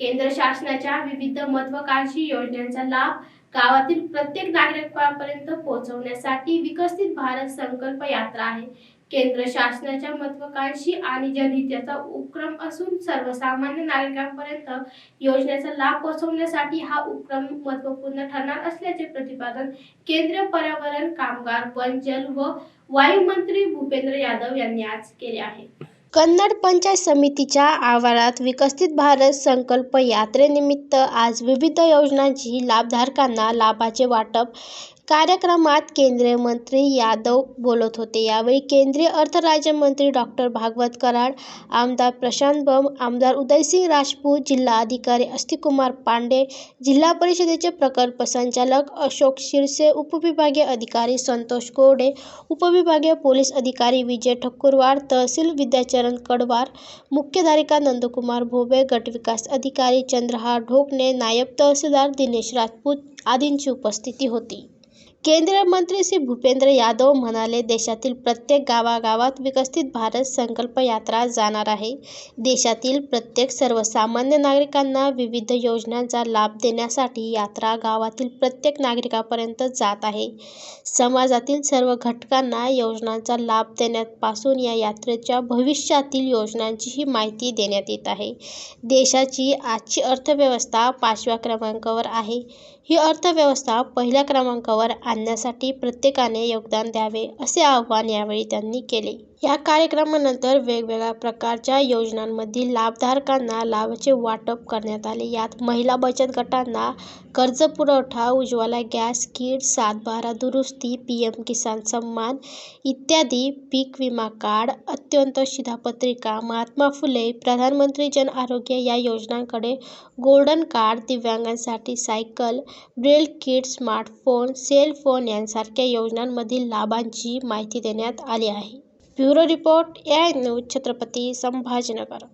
केंद्र शासनाच्या विविध महत्वाकांक्षी योजनांचा लाभ गावातील प्रत्येक नागरिकांपर्यंत पोहोचवण्यासाठी विकसित भारत संकल्प यात्रा आहे. केंद्र शासनाच्या महत्वाकांक्षी आणि जनहिताचा उपक्रम असून सर्वसामान्य नागरिकांपर्यंत योजनेचा लाभ पोहोचवण्यासाठी हा उपक्रम महत्त्वपूर्ण ठरणार असल्याचे प्रतिपादन केंद्रीय पर्यावरण कामगार वन जल व वायू मंत्री भूपेंद्र यादव यांनी आज केले आहे. कन्नड पंचायत समितीच्या आवारात विकसित भारत संकल्प यात्रेनिमित्त आज विविध योजनांची लाभधारकांना लाभाचे वाटप कार्यक्रमात केंद्रीय मंत्री यादव बोलत होते. यावेळी केंद्रीय अर्थ राज्यमंत्री डॉक्टर भागवत कराड आमदार प्रशांत बम आमदार उदयसिंग राजपूत जिल्हाधिकारी अस्तिकुमार पांडे जिल्हा परिषदेचे प्रकल्प संचालक अशोक शिरसे उपविभागीय अधिकारी संतोष कोरडे उपविभागीय पोलीस अधिकारी विजय ठकुरवाड तहसील विद्याचरण कडवार मुख्यधारिका नंदकुमार भोबे गटविकास अधिकारी चंद्रहार ढोकणे नायब तहसीलदार दिनेश राजपूत आदींची उपस्थिती होती. केंद्रीय मंत्री श्री भूपेंद्र यादव म्हणाले देशातील प्रत्येक गावागावात विकसित भारत संकल्प यात्रा जाणार आहे. देशातील प्रत्येक सर्वसामान्य नागरिकांना विविध योजनांचा लाभ देण्यासाठी यात्रा गावातील प्रत्येक नागरिकापर्यंत जात आहे. समाजातील सर्व घटकांना योजनांचा लाभ देण्यापासून या यात्रेच्या भविष्यातील योजनांचीही माहिती देण्यात येत आहे. देशाची आजची अर्थव्यवस्था पाचव्या क्रमांकावर आहे. ही अर्थव्यवस्था पहिल्या क्रमांकावर आणण्यासाठी प्रत्येकाने योगदान द्यावे असे आवाहन यावेळी त्यांनी केले. या कार्यक्रमानंतर वेगवेगळ्या प्रकारच्या योजनांमधील लाभधारकांना लाभाचे वाटप करण्यात आले. यात महिला बचत गटांना कर्ज पुरवठा उज्ज्वला गॅस किट सातबारा दुरुस्ती पी एम किसान सन्मान इत्यादी पीक विमा कार्ड अत्यंत शिधापत्रिका महात्मा फुले प्रधानमंत्री जन आरोग्य या योजनांकडे गोल्डन कार्ड दिव्यांगांसाठी cycle braille kit smartphone cell phone यांसारख्या योजनांमधील लाभांची माहिती देण्यात आली आहे. ब्युरो रिपोर्ट या न्यूज छत्रपती संभाजीनगर